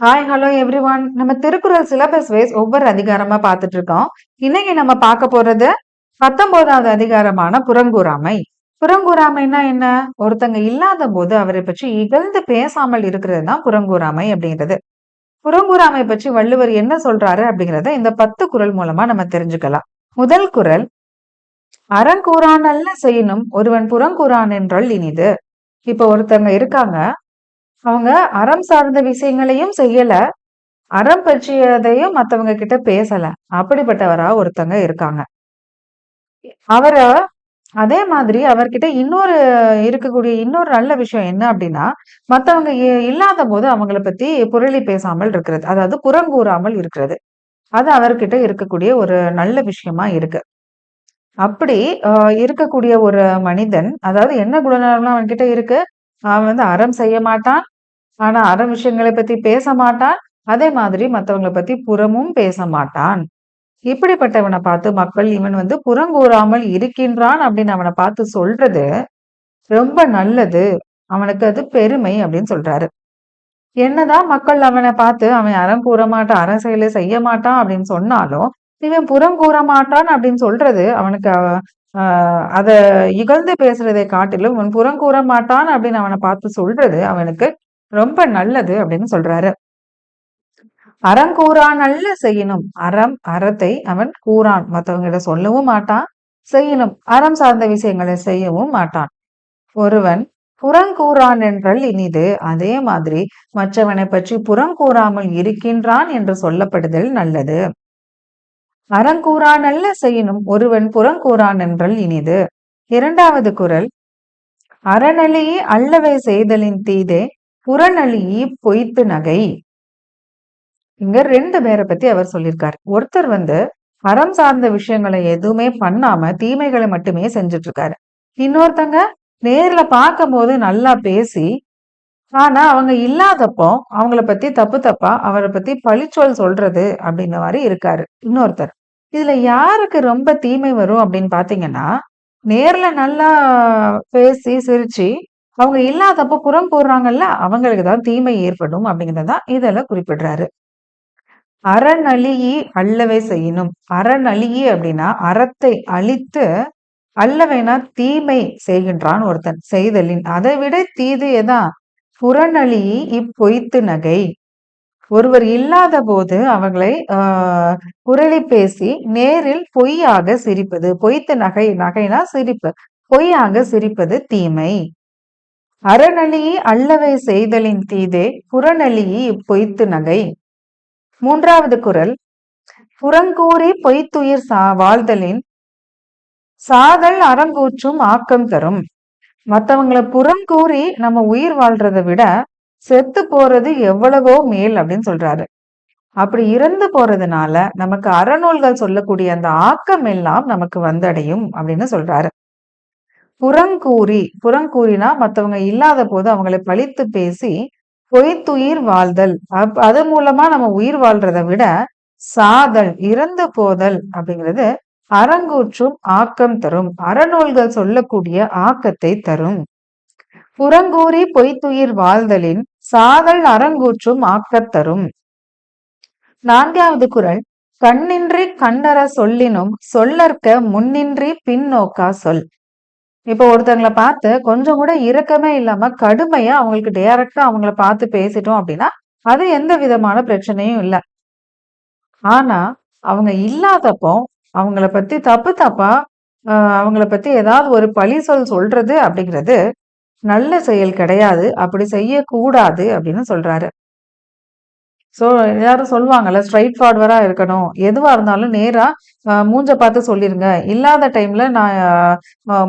Hi hello every one நம்ம Thirukkural syllabus wise ஒவ்வொரு அதிகாரமா பார்த்துட்டு இருக்கோம் இன்னைக்கு நம்ம பார்க்க போறது பத்தொன்பதாவது அதிகாரமான புறங்கூறாமை. புறங்கூறாமைன்னா என்ன? ஒருத்தங்க இல்லாத போது அவரை பற்றி இகழ்ந்து பேசாமல் இருக்கிறது தான் புறங்கூறாமை அப்படிங்கிறது. புறங்கூறாமை பற்றி வள்ளுவர் என்ன சொல்றாரு அப்படிங்கிறத இந்த பத்து குரல் மூலமா நம்ம தெரிஞ்சுக்கலாம். முதல் குரல் அறங்கூறானல்ல செய்யணும் ஒருவன் புறங்கூறான் என்றால் இனிது. இப்ப ஒருத்தங்க இருக்காங்க. அவங்க அறம் சார்ந்த விஷயங்களையும் செய்யல. அறம் பற்றியதையும் மத்தவங்க கிட்ட பேசல. அப்படிப்பட்டவரா ஒருத்தங்க இருக்காங்க. அவர அதே மாதிரி அவர்கிட்ட இன்னொரு இருக்கக்கூடிய இன்னொரு நல்ல விஷயம் என்ன அப்படின்னா மத்தவங்க இல்லாத போது அவங்கள பத்தி புரளி பேசாமல் இருக்கிறது. அதாவது புறங்கூறாமல் இருக்கிறது. அது அவர்கிட்ட இருக்கக்கூடிய ஒரு நல்ல விஷயமா இருக்கு. அப்படி இருக்கக்கூடிய ஒரு மனிதன் அதாவது என்ன குணநலம் அவன்கிட்ட இருக்கு? அவன் வந்து அறம் செய்ய மாட்டான். ஆனா அறம் விஷயங்களை பத்தி பேச மாட்டான். அதே மாதிரி மத்தவங்களை பத்தி புறமும் பேச மாட்டான். இப்படிப்பட்டவனை பார்த்து மக்கள் இவன் வந்து புறங்கூறாமல் இருக்கின்றான் அப்படின்னு அவனை பார்த்து சொல்றது ரொம்ப நல்லது. அவனுக்கு அது பெருமை அப்படின்னு சொல்றாரு. என்னதான் மக்கள் அவனை பார்த்து அவன் அறம் கூற மாட்டான் அறம் செயலை செய்ய மாட்டான் அப்படின்னு சொன்னாலும் இவன் புறம் கூற மாட்டான் அப்படின்னு சொல்றது அவனுக்கு அதை இகழ்ந்து பேசுறதை காட்டிலும் உன் புறம் கூற மாட்டான் அப்படின்னு அவனை பார்த்து சொல்றது அவனுக்கு ரொம்ப நல்லது அப்படின்னு சொல்றாரு. அறம் கூறான் அல்ல செய்யணும் அறம் அறத்தை அவன் கூறான். மற்றவங்கிட்ட சொல்லவும் மாட்டான் செய்யணும் அறம் சார்ந்த விஷயங்களை செய்யவும் மாட்டான். ஒருவன் புறங்கூறான் என்றால் இனிது அதே மாதிரி மற்றவனை பற்றி புறங்கூறாமல் இருக்கின்றான் என்று சொல்லப்படுதல் நல்லது. அறங்கூறானல்ல செய்யணும் ஒருவன் புறங்கூறான் என்றால் இனிது. இரண்டாவது குரல் அறநலியே அல்லவை செய்தலின் தீதே புறநலியே பொய்த்து நகை. இங்க ரெண்டு பேரை பத்தி அவர் சொல்லியிருக்காரு. ஒருத்தர் வந்து அறம் சார்ந்த விஷயங்களை எதுவுமே பண்ணாம தீமைகளை மட்டுமே செஞ்சுட்டு இருக்காரு. இன்னொருத்தங்க நேர்ல பார்க்கும் போது நல்லா பேசி ஆனா அவங்க இல்லாதப்போ அவங்கள பத்தி தப்பு தப்பா அவரை பத்தி பழிச்சொல் சொல்றது அப்படின்ன மாதிரி இருக்காரு இன்னொருத்தர். இதுல யாருக்கு ரொம்ப தீமை வரும் அப்படின்னு பாத்தீங்கன்னா நேர்ல நல்லா பேசி சிரிச்சு அவங்க இல்லாதப்போ புறம் போடுறாங்கல்ல அவங்களுக்கு தான் தீமை ஏற்படும் அப்படிங்கிறதான் இதெல்லாம் குறிப்பிடுறாரு. அறநழியி அல்லவே செய்யணும். அறநழியி அப்படின்னா அறத்தை அழித்து அல்லவேனா தீமை செய்கின்றான் ஒருத்தன் செய்தலின். அதை விட தீது எதான் புறநளி இப்பொய்த்து நகை. ஒருவர் இல்லாத போது அவங்களை ஆஹ் பேசி நேரில் பொய்யாக சிரிப்பது. பொய்த்து நகை நகைனா சிரிப்பு. பொய்யாக சிரிப்பது தீமை. அறநலியை அல்லவை செய்தலின் தீதே புறநலியை இப்பொய்த்து நகை. மூன்றாவது குரல். புறங்கூறி பொய்த்துயிர் சா வாழ்தலின் சாதல் அறங்கூற்றும் ஆக்கம் தரும். மத்தவங்களை புறம் கூறி நம்ம உயிர் வாழ்றதை விட செத்து போறது எவ்வளவோ மேல் அப்படின்னு சொல்றாரு. அப்படி இறந்து போறதுனால நமக்கு அறநூல்கள் சொல்லக்கூடிய அந்த ஆக்கம் எல்லாம் நமக்கு வந்தடையும் அப்படின்னு சொல்றாரு. புறங்கூறி புறங்கூறினா மத்தவங்க இல்லாத போது அவங்களை பழித்து பேசி பொய்த்துயிர் வாழ்தல். அப் அது மூலமா நம்ம உயிர் வாழ்றதை விட சாதல் இறந்து போதல் அப்படிங்கிறது அறங்கூற்றும் ஆக்கம் தரும். அறநூல்கள் சொல்லக்கூடிய ஆக்கத்தை தரும். புறங்கூறி பொய்த்துயிர் வாழ்தலின் சாதல் அறங்கூற்றும் ஆக்கத்தரும் நான்காவது குரல். கண்ணின்றி கண்ணற சொல்லினும் சொல்லற்க முன்னின்றி பின்னோக்கா சொல். இப்போ ஒருத்தங்களை பார்த்து கொஞ்சம் கூட இரக்கமே இல்லாம கடுமையா அவங்களுக்கு டைரக்டா அவங்கள பார்த்து பேசிட்டோம் அப்படின்னா அது எந்த விதமான பிரச்சனையும் இல்லை. ஆனா அவங்க இல்லாதப்போ அவங்கள பத்தி தப்பு தப்பா அவங்கள பத்தி ஏதாவது ஒரு பழி சொல் சொல்றது அப்படிங்கிறது நல்ல செயல் கிடையாது. அப்படி செய்யக்கூடாது அப்படின்னு சொல்றாரு. ஸோ எல்லாரும் சொல்லுவாங்கல்ல ஸ்ட்ரைட் ஃபார்வர்டாக இருக்கணும். எதுவாக இருந்தாலும் நேராக மூஞ்ச பார்த்து சொல்லிருங்க. இல்லாத டைம்ல நான்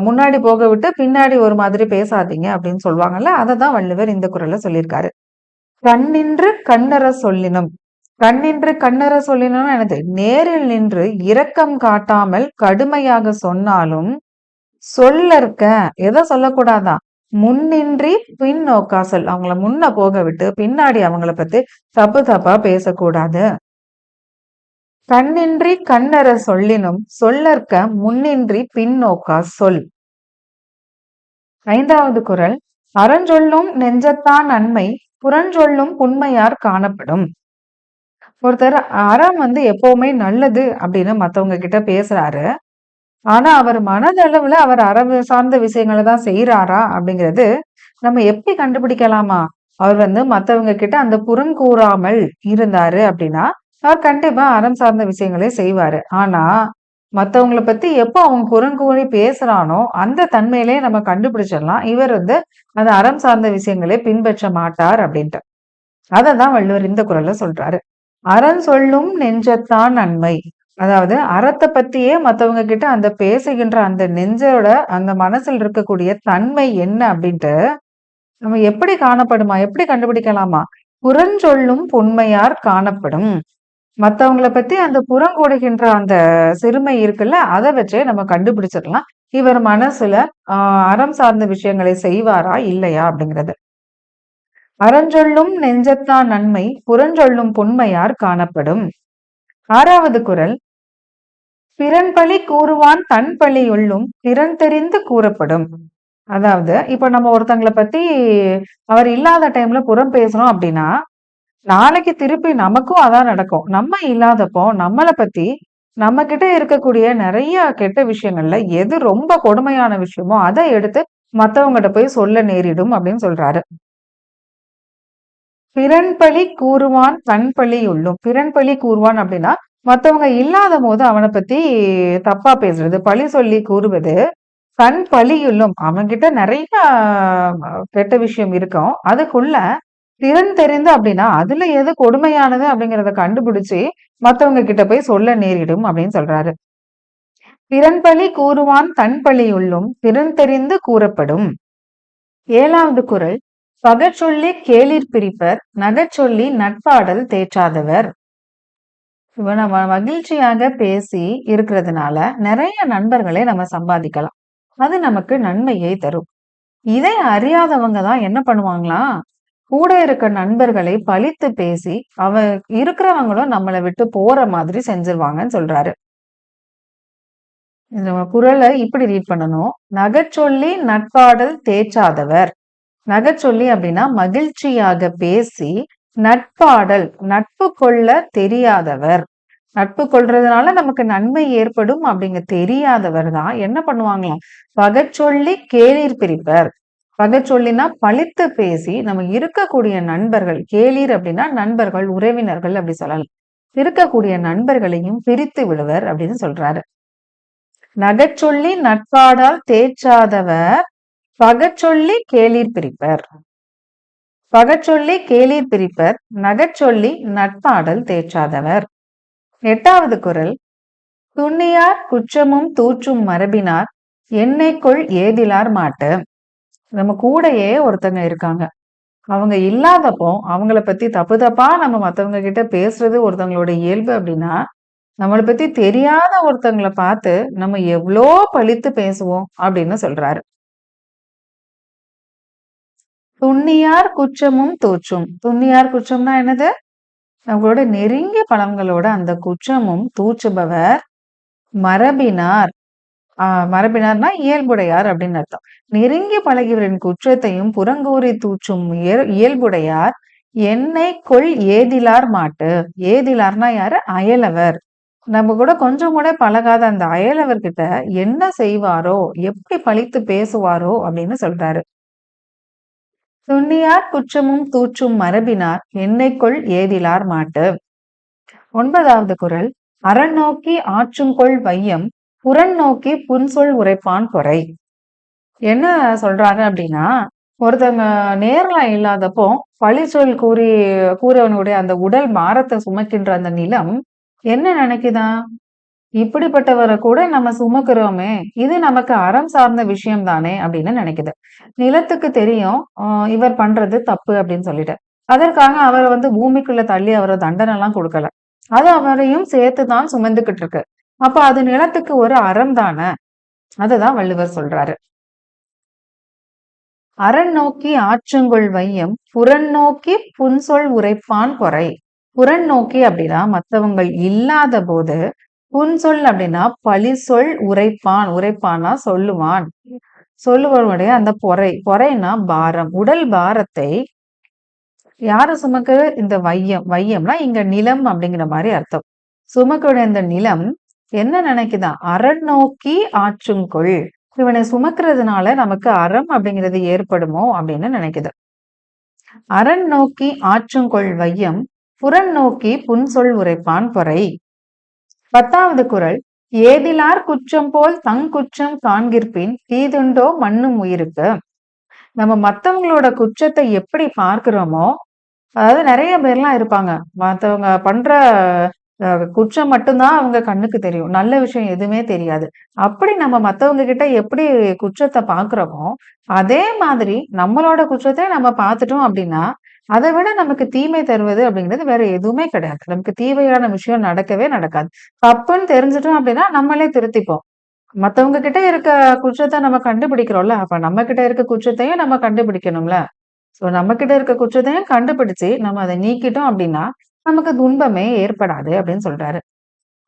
முன்னாடி போக விட்டு பின்னாடி ஒரு மாதிரி பேசாதீங்க அப்படின்னு சொல்லுவாங்கல்ல அதை தான் வள்ளுவர் இந்த குரல்ல சொல்லியிருக்காரு. கண்ணின்று கண்ணற சொல்லினும் கண்ணின்று கண்ணற சொல்லினாலும் எனது நேரில் நின்று இரக்கம் காட்டாமல் கடுமையாக சொன்னாலும் சொல்லற்க எதை சொல்லக்கூடாதா? முன்னின்றி பின் நோக்காசல் அவங்கள முன்ன போக விட்டு பின்னாடி அவங்கள பத்தி தப்பு தப்பா பேசக்கூடாது. கண்ணின்றி கண்ணற சொல்லினும் சொல்லற்க முன்னின்றி பின்னோக்கா சொல். ஐந்தாவது குரல் அறஞ்சொல்லும் நெஞ்சத்தான் நன்மை புறஞ்சொல்லும் புண்மையார் காணப்படும். ஒருத்தர் அறம் வந்து எப்பவுமே நல்லது அப்படின்னு மத்தவங்க கிட்ட பேசுறாரு. ஆனா அவர் மனதளவுல அவர் அறம் சார்ந்த விஷயங்களை தான் செய்யறாரா அப்படிங்கிறது நம்ம எப்படி கண்டுபிடிக்கலாமா? அவர் வந்து மத்தவங்க கிட்ட அந்த புறங்கூறாமல் இருந்தாரு அப்படின்னா அவர் கண்டிப்பா அறம் சார்ந்த விஷயங்களே செய்வாரு. ஆனா மற்றவங்களை பத்தி எப்போ அவங்க புறங்கூறி பேசுறானோ அந்த தன்மையிலே நம்ம கண்டுபிடிச்சிடலாம். இவர் வந்து அந்த அறம் சார்ந்த விஷயங்களே பின்பற்ற மாட்டார் அப்படின்ட்டு. அததான் வள்ளுவர் இந்த குரல்ல சொல்றாரு. அறம் சொல்லும் நெஞ்சத்தான் நன்மை. அதாவது அறத்தை பத்தியே மத்தவங்க கிட்ட அந்த பேசுகின்ற அந்த நெஞ்சோட அந்த மனசில் இருக்கக்கூடிய தன்மை என்ன அப்படின்ட்டு நம்ம எப்படி காணப்படுமா? எப்படி கண்டுபிடிக்கலாமா? புறஞ்சொல்லும் பொன்மையார் காணப்படும். மற்றவங்களை பத்தி அந்த புறங்கூடுகின்ற அந்த சிறுமை இருக்குல்ல அதை வச்சே நம்ம கண்டுபிடிச்சிடலாம். இவர் மனசுல ஆஹ் அறம் சார்ந்த விஷயங்களை செய்வாரா? இல்லையா? அப்படிங்கிறது. அறஞ்சொல்லும் நெஞ்சத்தான் நன்மை புறஞ்சொல்லும் பொன்மையார் காணப்படும். ஆறாவது குரல். பிறன்பழி கூறுவான் தன் பழியுள்ளும் திறன் தெரிந்து கூறப்படும். அதாவது இப்ப நம்ம ஒருத்தங்களை பத்தி அவர் இல்லாத டைம்ல புறம் பேசணும் அப்படின்னா நாளைக்கு திருப்பி நமக்கும் அதான் நடக்கும். நம்ம இல்லாதப்போ நம்மளை பத்தி நம்ம கிட்ட இருக்கக்கூடிய நிறைய கெட்ட விஷயங்கள்ல எது ரொம்ப கொடுமையான விஷயமோ அதை எடுத்து மத்தவங்ககிட்ட போய் சொல்ல நேரிடும் அப்படின்னு சொல்றாரு. பிறன்பழி கூறுவான் தன் உள்ளும். பிறன்பழி கூறுவான் அப்படின்னா மத்தவங்க இல்லாத போது அவனை பத்தி தப்பா பேசுறது பழி சொல்லி கூறுவது தன் பழியுள்ளும் அவன்கிட்ட நிறைய கெட்ட விஷயம் இருக்கும். அதுக்குள்ள திறன் தெரிந்து அப்படின்னா அதுல எது கொடுமையானது அப்படிங்கிறத கண்டுபிடிச்சு மத்தவங்க கிட்ட போய் சொல்ல நேரிடும் அப்படின்னு சொல்றாரு. திறன்பழி கூறுவான் தன் பழியுள்ளும் திறன் தெரிந்து கூறப்படும். ஏழாவது குரல் பகச்சொல்லி கேளிர் பிரிப்பர் நகச்சொல்லி நட்பாடல் தேற்றாதவர். இப்ப நம்ம மகிழ்ச்சியாக பேசி இருக்கிறதுனால நிறைய நண்பர்களை நம்ம சம்பாதிக்கலாம். அது நமக்கு நன்மையை தரும். இதை அறியாதவங்க தான் என்ன பண்ணுவாங்களா? கூட இருக்க நண்பர்களை பழித்து பேசி அவ இருக்கிறவங்களும் நம்மளை விட்டு போற மாதிரி செஞ்சிருவாங்கன்னு சொல்றாரு. இந்த குரலை இப்படி ரீட் பண்ணணும். நகைச்சொல்லி நட்பாடல் தேய்ச்சாதவர் நகைச்சொல்லி அப்படின்னா மகிழ்ச்சியாக பேசி நட்பாடல் நட்பு கொள்ள தெரியாதவர். நட்பு கொள்றதுனால நமக்கு நன்மை ஏற்படும் அப்படிங்க தெரியாதவர் தான். என்ன பண்ணுவாங்களாம் பகச்சொல்லி கேளிர் பிரிப்பர். பகச்சொல்லினா பழித்து பேசி நம்ம இருக்கக்கூடிய நண்பர்கள் கேளீர் அப்படின்னா நண்பர்கள் உறவினர்கள் அப்படி சொல்லலாம். இருக்கக்கூடிய நண்பர்களையும் பிரித்து விடுவர் அப்படின்னு சொல்றாரு. நகைச்சொல்லி நட்பாடால் தேய்ச்சாதவர் பகச்சொல்லி கேளீர் பிரிப்பர். பகச்சொல்லி கேளீர் பிரிப்பர் நகச்சொல்லி நட்பாடல் தேற்றாதவர். எட்டாவது குரல். துண்ணியார் குற்றமும் தூற்றும் மரபினார் என்னைக்குள் ஏதிலார் மாட்டு. நம்ம கூடையே ஒருத்தங்க இருக்காங்க. அவங்க இல்லாதப்போ அவங்கள பத்தி தப்பு தப்பா நம்ம மத்தவங்க கிட்ட பேசுறது ஒருத்தவங்களோட இயல்பு அப்படின்னா நம்மளை பத்தி தெரியாத ஒருத்தங்களை பார்த்து நம்ம எவ்வளோ பழித்து பேசுவோம் அப்படின்னு சொல்றாரு. துண்ணியார் குற்றமும் தூற்றும். துண்ணியார் குற்றம்னா என்னது? நம்மளோட நெருங்கிய பழங்களோட அந்த குற்றமும் தூற்றுபவர் மரபினார். ஆஹ் மரபினார்னா இயல்புடையார் அப்படின்னு அர்த்தம். நெருங்கி பழகியவரின் குற்றத்தையும் புறங்கூறி தூற்றும் இயல்புடையார் என்னை கொள் ஏதிலார் மாட்டு. ஏதிலார்னா யாரு? அயலவர். நம்ம கூட கொஞ்சம் கூட பழகாத அந்த அயலவர்கிட்ட என்ன செய்வாரோ எப்படி பழித்து பேசுவாரோ அப்படின்னு சொல்றாரு. துண்ணியார் குற்றமும் தூற்றும் மரபினார் என்னைக்குள் ஏதிலார் மாட்டு. ஒன்பதாவது குரல் அறநோக்கி நோக்கி ஆற்றுங்கொள் வையம் புறன் நோக்கி புன்சொல் உரைப்பான் குறை என்ன சொல்றாரு அப்படின்னா ஒருத்தவங்க நேர்ல இல்லாதப்போ பழி சொல் கூறி கூறவனுடைய அந்த உடல் மாரத்தை சுமக்கின்ற அந்த நிலம் என்ன நினைக்குதான்? இப்படிப்பட்டவரை கூட நம்ம சுமக்கிறோமே இது நமக்கு அறம் சார்ந்த விஷயம் தானே அப்படின்னு நினைக்குது. நிலத்துக்கு தெரியும் இவர் பண்றது தப்பு அப்படின்னு சொல்லிட்டு. அதற்காக அவரை வந்து பூமிக்குள்ள தள்ளி அவரை தண்டனை எல்லாம் கொடுக்கல. அது அவரையும் சேர்த்து தான் சுமந்துகிட்டு இருக்கு. அப்ப அது நிலத்துக்கு ஒரு அறம் தானே? அதுதான் வள்ளுவர் சொல்றாரு. அரண் நோக்கி ஆற்றுங்கொள் வையம் புறன் நோக்கி புன்சொல் உரைப்பான் குறை புறன் நோக்கி அப்படின்னா மற்றவங்கள் இல்லாத போது புன்சொல் அப்படின்னா பழி சொல் உரைப்பான் உரைப்பானா சொல்லுவான் சொல்லுவனுடைய அந்த பொறை பொறைனா பாரம் உடல் பாரத்தை யாரு சுமக்குது? இந்த வையம். வையம்னா இங்க நிலம் அப்படிங்கிற மாதிரி அர்த்தம். சுமக்கோட இந்த நிலம் என்ன நினைக்குதான் அரண் நோக்கி ஆற்றுங்கொள். இவனை சுமக்கிறதுனால நமக்கு அறம் அப்படிங்கிறது ஏற்படுமோ அப்படின்னு நினைக்குது. அரண் நோக்கி ஆற்றுங்கொள் வையம் புறன் நோக்கி புன்சொல் உரைப்பான் பொறை. 10வது குறள் ஏதிலார் குற்றம் போல் தங்குற்றம் காண்கிற்பின் தீதுண்டோ மண்ணும் உயிருக்கு. நம்ம மத்தவங்களோட குற்றத்தை எப்படி பார்க்கிறோமோ, அதாவது நிறைய பேர்லாம் இருப்பாங்க. மத்தவங்க பண்ற குற்றம் மட்டும்தான் அவங்க கண்ணுக்கு தெரியும். நல்ல விஷயம் எதுவுமே தெரியாது. அப்படி நம்ம மத்தவங்க கிட்ட எப்படி குற்றத்தை பார்க்கிறோமோ, அதே மாதிரி நம்மளோட குற்றத்தை நம்ம பார்த்துட்டோம் அப்படின்னா, அதை விட நமக்கு தீமை தருவது அப்படிங்கிறது வேற எதுவுமே கிடையாது. நமக்கு தீமையான விஷயம் நடக்கவே நடக்காது. தப்புன்னு தெரிஞ்சுட்டோம் அப்படின்னா, நம்மளே திருத்திப்போம். மத்தவங்க கிட்ட இருக்க குற்றத்தை நம்ம கண்டுபிடிக்கிறோம்ல, அப்ப நம்ம கிட்ட இருக்க குற்றத்தையும் நம்ம கண்டுபிடிக்கணும்ல. ஸோ நம்ம கிட்ட இருக்க குற்றத்தையும் கண்டுபிடிச்சு, நம்ம அதை நீக்கிட்டோம் அப்படின்னா, நமக்கு துன்பமே ஏற்படாது அப்படின்னு சொல்றாரு.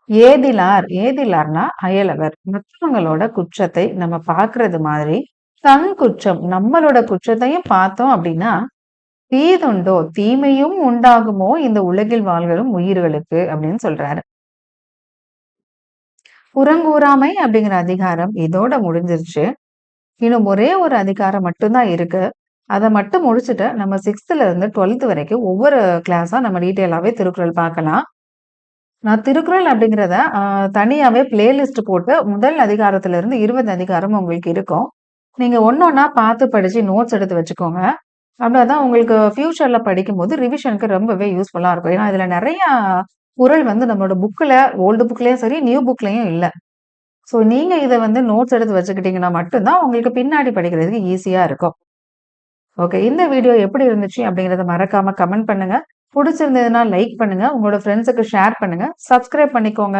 ஏதிலார் ஏதிலார்னா அயலவர். மற்றவங்களோட குற்றத்தை நம்ம பாக்குறது மாதிரி, தன் குற்றம் நம்மளோட குற்றத்தையும் பார்த்தோம் அப்படின்னா, தீதுண்டோ தீமையும் உண்டாகுமோ இந்த உலகில் வாழ்களும் உயிர்களுக்கு அப்படின்னு சொல்றாரு. புறங்கூறாமை அப்படிங்கிற அதிகாரம் இதோட முடிஞ்சிருச்சு. இன்னும் ஒரே ஒரு அதிகாரம் மட்டும்தான் இருக்கு. அதை மட்டும் முடிச்சுட்டு நம்ம 6த்ல இருந்து 12த் வரைக்கும் ஒவ்வொரு கிளாஸா நம்ம டீட்டெயிலாவே திருக்குறள் பார்க்கலாம். நான் திருக்குறள் அப்படிங்கிறத தனியாவே பிளேலிஸ்ட் போட்டு முதல் அதிகாரத்துல இருந்து 20 அதிகாரம் உங்களுக்கு இருக்கும். நீங்க ஒன்னொன்னா பார்த்து படிச்சு நோட்ஸ் எடுத்து வச்சுக்கோங்க. அப்படிதான் உங்களுக்கு ஃபியூச்சர்ல படிக்கும்போது ரிவிஷனுக்கு ரொம்பவே யூஸ்ஃபுல்லா இருக்கும். ஏன்னா இதுல நிறையா குரல் வந்து நம்மளோட புக்ல ஓல்டு புக்லயும் சரி, நியூ புக்லேயும் இல்ல. ஸோ நீங்க இத வந்து நோட்ஸ் எடுத்து வச்சுக்கிட்டீங்கன்னா மட்டும்தான் உங்களுக்கு பின்னாடி படிக்கிறதுக்கு ஈஸியா இருக்கும். ஓகே. இந்த வீடியோ எப்படி இருந்துச்சு அப்படிங்கிறத மறக்காம கமெண்ட் பண்ணுங்க. பிடிச்சிருந்ததுன்னா லைக் பண்ணுங்க. உங்களோட ஃப்ரெண்ட்ஸுக்கு ஷேர் பண்ணுங்க. சப்ஸ்கிரைப் பண்ணிக்கோங்க.